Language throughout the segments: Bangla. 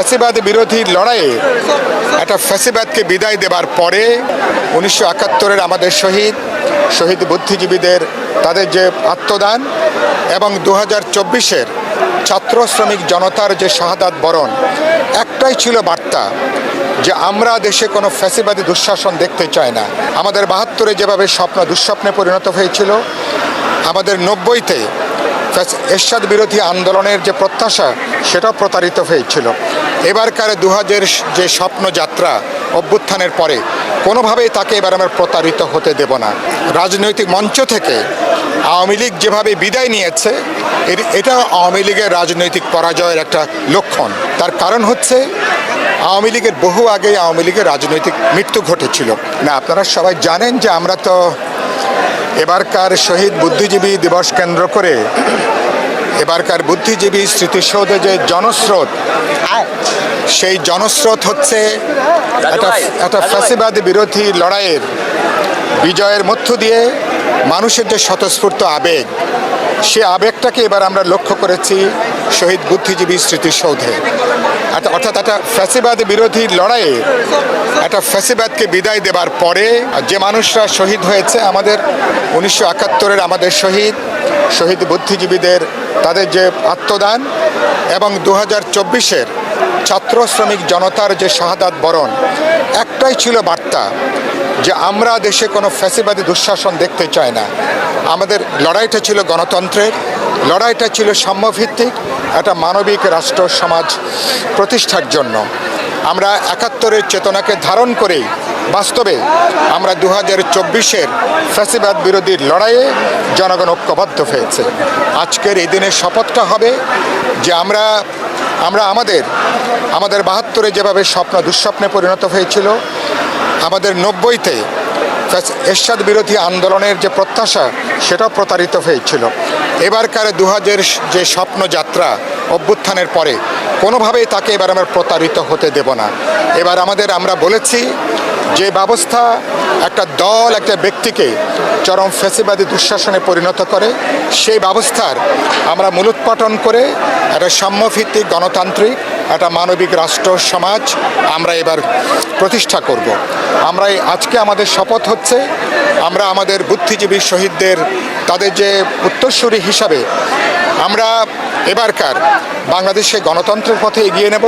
ফ্যাসিবাদ বিরোধী লড়াইয়ে একটা ফ্যাসিবাদকে বিদায় দেবার পরে উনিশশো একাত্তরের আমাদের শহীদ শহীদ বুদ্ধিজীবীদের তাদের যে আত্মদান এবং দু হাজার চব্বিশের ছাত্র শ্রমিক জনতার যে শাহাদাত বরণ, একটাই ছিল বার্তা যে আমরা দেশে কোনো ফ্যাসিবাদী দুঃশাসন দেখতে চাই না। আমাদের বাহাত্তরে যেভাবে স্বপ্ন, দুঃস্বপ্নে পরিণত হয়েছিল, আমাদের নব্বইতে এরশাদ বিরোধী আন্দোলনের যে প্রত্যাশা, সেটাও প্রতারিত হয়েছিল। এবারকার দু হাজার যে স্বপ্নযাত্রা অভ্যুত্থানের পরে, কোনোভাবেই তাকে এবার আমরা প্রতারিত হতে দেব না। রাজনৈতিক মঞ্চ থেকে আওয়ামী লীগ যেভাবে বিদায় নিয়েছে এটা আওয়ামী লীগের রাজনৈতিক পরাজয়ের একটা লক্ষণ। তার কারণ হচ্ছে, আওয়ামী লীগের বহু আগে আওয়ামী লীগের রাজনৈতিক মৃত্যু ঘটেছিল। না, আপনারা সবাই জানেন যে আমরা তো এবারকার শহীদ বুদ্ধিজীবী দিবস কেন্দ্র করে এবারকার বুদ্ধিজীবী স্মৃতিসৌধে যে জনস্রোত সেই জনস্রোত হচ্ছে একটা একটা ফ্যাসিবাদ বিরোধী লড়াইয়ের বিজয়ের মধ্য দিয়ে মানুষের যে স্বতঃস্ফূর্ত আবেগ, সে আবেগটাকে এবার আমরা লক্ষ্য করেছি শহীদ বুদ্ধিজীবী স্মৃতিসৌধে অর্থাৎ একটা ফ্যাসিবাদ বিরোধী লড়াইয়ে একটা ফ্যাসিবাদকে বিদায় দেবার পরে যে মানুষরা শহীদ হয়েছে আমাদের, উনিশশো একাত্তরের আমাদের শহীদ শহীদ বুদ্ধিজীবীদের তাদের যে আত্মদান এবং দু হাজার চব্বিশের ছাত্র শ্রমিক জনতার যে শাহাদাত বরণ, একটাই ছিল বার্তা যে আমরা দেশে কোনো ফ্যাসিবাদী দুঃশাসন দেখতে চাই না। আমাদের লড়াইটা ছিল গণতন্ত্রের লড়াইটা ছিল সাম্যভিত্তিক, একটা মানবিক রাষ্ট্র সমাজ প্রতিষ্ঠার জন্য। আমরা একাত্তরের চেতনাকে ধারণ করেই বাস্তবে আমরা দু হাজার চব্বিশের ফ্যাসিবাদ বিরোধী লড়াইয়ে জনগণ ঐক্যবদ্ধ হয়েছে। আজকের এই দিনের শপথটা হবে যে আমরা আমরা আমাদের আমাদের বাহাত্তরে যেভাবে স্বপ্ন দুঃস্বপ্নে পরিণত হয়েছিল আমাদের নব্বইতে এরশাদ বিরোধী আন্দোলনের যে প্রত্যাশা, সেটাও প্রতারিত হয়েছিল। এবারকার দু হাজার যে স্বপ্নযাত্রা অভ্যুত্থানের পরে, কোনোভাবেই তাকে এবার আমরা প্রতারিত হতে দেব না। এবার আমাদের আমরা বলেছি যে ব্যবস্থা একটা দল, একটা ব্যক্তিকে চরম ফেসিবাদী দুঃশাসনে পরিণত করে, সেই ব্যবস্থার আমরা মূলোৎপাটন করে একটা সাম্যভিত্তিক গণতান্ত্রিক একটা মানবিক রাষ্ট্র সমাজ আমরা এবার প্রতিষ্ঠা করব। আমরা আজকে আমাদের শপথ হচ্ছে, আমরা আমাদের বুদ্ধিজীবী শহীদদের তাদের যে উত্তরসূরি হিসাবে আমরা এবারকার বাংলাদেশে গণতন্ত্রের পথে এগিয়ে নেব।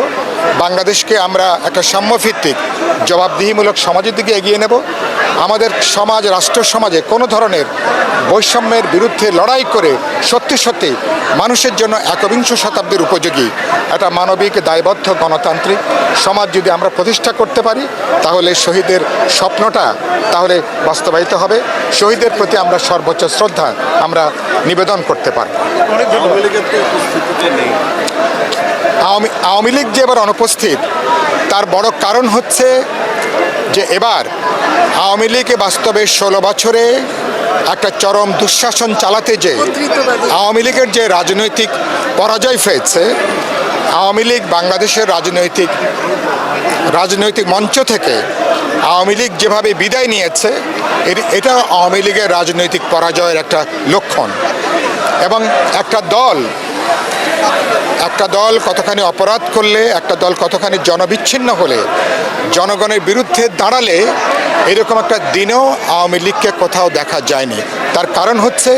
বাংলাদেশকে আমরা একটা সাম্যভিত্তিক, জবাবদিহিমূলক সমাজের দিকে এগিয়ে নেব। আমাদের সমাজ, রাষ্ট্র সমাজে কোনো ধরনের বৈষম্যের বিরুদ্ধে লড়াই করে সত্যি সত্যি মানুষের জন্য একবিংশ শতাব্দীর উপযোগী, একটা মানবিক, দায়বদ্ধ গণতান্ত্রিক সমাজ যদি আমরা প্রতিষ্ঠা করতে পারি, তাহলে শহীদের স্বপ্নটা তাহলে বাস্তবায়িত হবে। শহীদের প্রতি আমরা সর্বোচ্চ শ্রদ্ধা আমরা নিবেদন করতে তো উপস্থিতিতে নেই। আওয়ামী আওয়ামী লীগ যে এবার অনুপস্থিত তার বড় কারণ হচ্ছে যে এবার আওয়ামী লীগ বাস্তবে ষোলো বছরে একটা চরম দুঃশাসন চালাতে যে আওয়ামী লীগের যে রাজনৈতিক পরাজয় হয়েছে আওয়ামী লীগ বাংলাদেশের রাজনৈতিক রাজনৈতিক মঞ্চ থেকে আওয়ামী লীগ যেভাবে বিদায় নিয়েছে এটা আওয়ামী লীগের রাজনৈতিক পরাজয়ের একটা লক্ষণ। এবং একটা দল একটা দল কতখানি অপরাধ করলে, একটা দল কতখানি জনবিচ্ছিন্ন হলে, জনগণের বিরুদ্ধে দাঁড়ালে এরকম একটা দিনেও আওয়ামী লীগকে কোথাও দেখা যায়নি। তার কারণ হচ্ছে,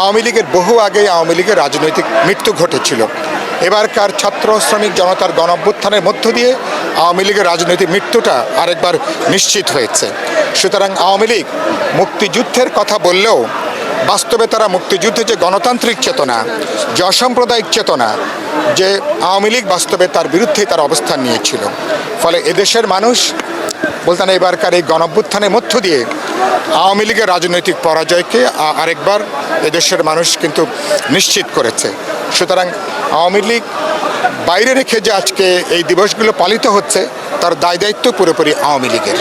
আওয়ামী লীগের বহু আগে আওয়ামী লীগের রাজনৈতিক মৃত্যু ঘটেছিল। এবারকার ছাত্র শ্রমিক জনতার গণ অভ্যুত্থানের মধ্য দিয়ে আওয়ামী লীগের রাজনৈতিক মৃত্যুটা আরেকবার নিশ্চিত হয়েছে। সুতরাং আওয়ামী লীগ মুক্তিযুদ্ধের কথা বললেও বাস্তবে তারা মুক্তিযুদ্ধে যে গণতান্ত্রিক চেতনা, যে অসাম্প্রদায়িক চেতনা, যে আওয়ামী লীগ বাস্তবে তার বিরুদ্ধে তার অবস্থান নিয়েছিল। ফলে এদেশের মানুষ বলতে না এবারকার এই গণঅভ্যুত্থানের মধ্য দিয়ে আওয়ামী লীগের রাজনৈতিক পরাজয়কে আরেকবার এদেশের মানুষ কিন্তু নিশ্চিত করেছে। সুতরাং আওয়ামী লীগ বাইরে রেখে যে আজকে এই দিবসগুলো পালিত হচ্ছে, তার দায় দায়িত্ব পুরোপুরি আওয়ামী লীগের।